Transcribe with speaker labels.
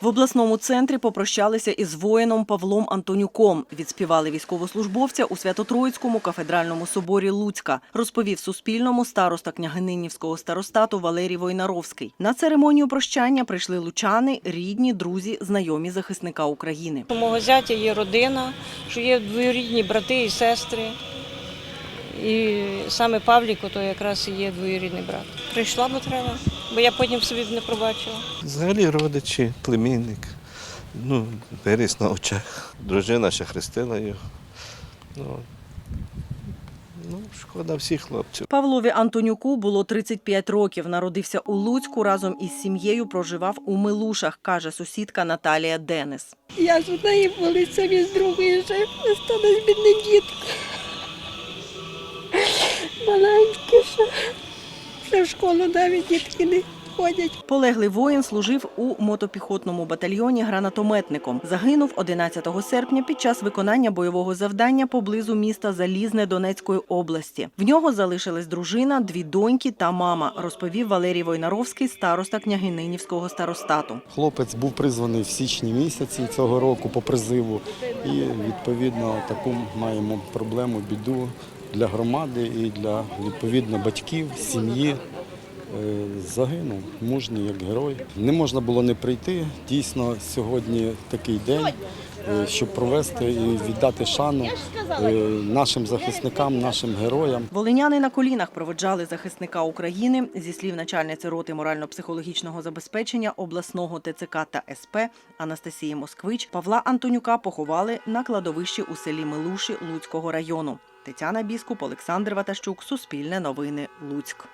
Speaker 1: В обласному центрі попрощалися із воїном Павлом Антонюком. Відспівали військовослужбовця у Свято-Троїцькому кафедральному соборі Луцька. Розповів Суспільному староста княгининівського старостату Валерій Войнаровський. На церемонію прощання прийшли лучани, рідні, друзі, знайомі захисника України.
Speaker 2: У мого зятя є родина, що є двоюрідні брати і сестри. І саме Павліко, то якраз і є двоюрідний брат. Прийшла, бо треба, бо я потім собі не пробачила.
Speaker 3: Взагалі родичі, племінник. Ну, виріс на очах. Дружина ще хрестила його. Ну, ну, шкода всіх хлопців.
Speaker 1: Павлові Антонюку було 35 років. Народився у Луцьку. Разом із сім'єю проживав у Милушах, каже сусідка Наталія Денис.
Speaker 4: Я з однієї вулиці, він з другої жив, осталась бідний дітка. Ще в школу навіть дітки не ходять.
Speaker 1: Полеглий воїн служив у мотопіхотному батальйоні гранатометником. Загинув 11 серпня під час виконання бойового завдання поблизу міста Залізне Донецької області. В нього залишилась дружина, дві доньки та мама, розповів Валерій Войнаровський, староста княгининівського старостату.
Speaker 5: Хлопець був призваний в січні місяці цього року по призиву, і відповідно таку маємо проблему, біду для громади і для відповідно батьків, сім'ї. Е, Загинув мужній як герой. Не можна було не прийти. Дійсно, сьогодні такий день, е, щоб провести і віддати шану е, нашим захисникам, нашим героям.
Speaker 1: Волиняни на колінах проводжали захисника України. Зі слів начальниці роти морально-психологічного забезпечення обласного ТЦК та СП Анастасії Москвич Павла Антонюка поховали на кладовищі у селі Милуші Луцького району. Тетяна Біскуп, Олександр Ватащук, Суспільне новини, Луцьк.